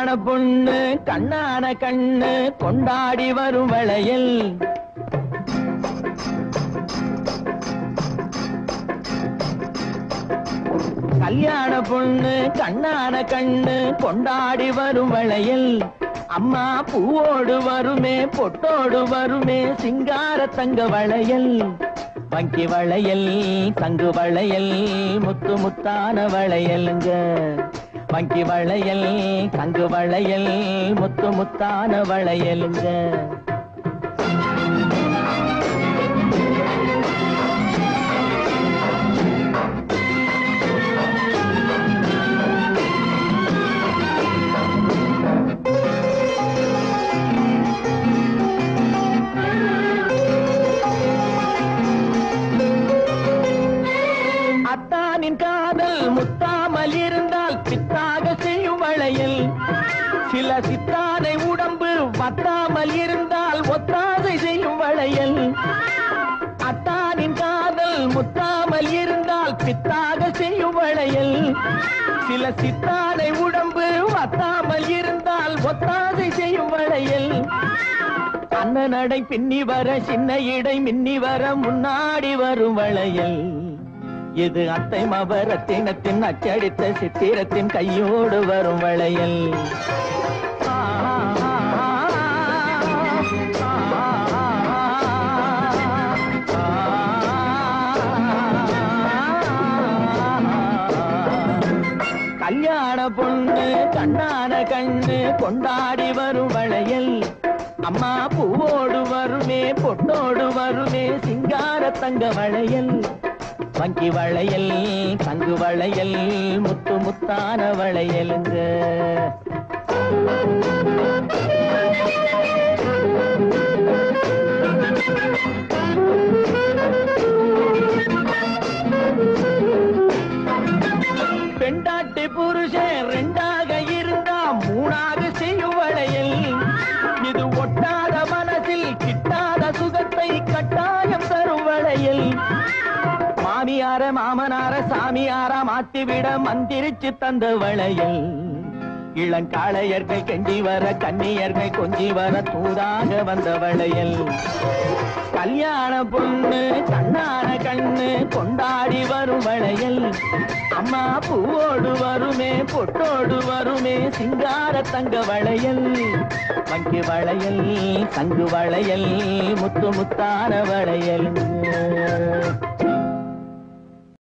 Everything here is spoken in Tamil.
கல்யாண பொண்ணு கண்ணான கண்ணு கொண்டாடி வரும் வளையல். கல்யாண பொண்ணு கண்ணான கண்ணு கொண்டாடி வரும் வளையல். அம்மா பூவோடு வருமே பொட்டோடு வருமே சிங்கார தங்க வளையல். வங்கி வளையல் தங்கு வளையல் முத்து முத்தான வளையலுங்க. வங்கி வளையல் தங்கு வளையல் முத்து முத்தான வளையலுங்க அத்தானின் காதல் முத்தாமல் இருந்தால் பித்தாக செய்யும் வளையல் சில சித்தானை உடம்பு வத்தாமல் இருந்தால் ஒத்தாதை செய்யும் வளையல். அத்தானின் காதல் முத்தாமல் இருந்தால் பித்தாக செய்யும் வளையல். சில சித்தானை உடம்பு வத்தாமல் இருந்தால் ஒத்தாதை செய்யும் வளையல். அண்ணன் நடை பின்னி வர சின்ன இடை மின்னி வர முன்னாடி வரும் வளையல். இது அத்தை மபரத்தினத்தின் அச்சடித்த சித்திரத்தின் கையோடு வரும் வளையல். கல்யாண பொண்ணு கண்ணான கண்ணு கொண்டாடி வரும் வளையல். அம்மா பூவோடு வருமே பொண்ணோடு வருமே சிங்கார தங்க வளையல். வங்கி வளையல் தங்கு வளையல் முத்து முத்தான வளையலுங்க Thank you. மாமியார மாமனார சாமியாரா மாத்திவிட மந்திரிச்சு தந்த வளையல். இளங்காளையர்கள் கெஞ்சி வர கன்னியர்கள் கொஞ்சி வர தூதாக வந்த வளையல். கல்யாண பொண்ணு கண்ணான கண்ணு கொண்டாடி வரும் வளையல். அம்மா பூவோடு வருமே பொட்டோடு வருமே சிங்கார தங்க வளையல். வங்கி வளையல் தங்கு வளையல் முத்து முத்தான வளையல்.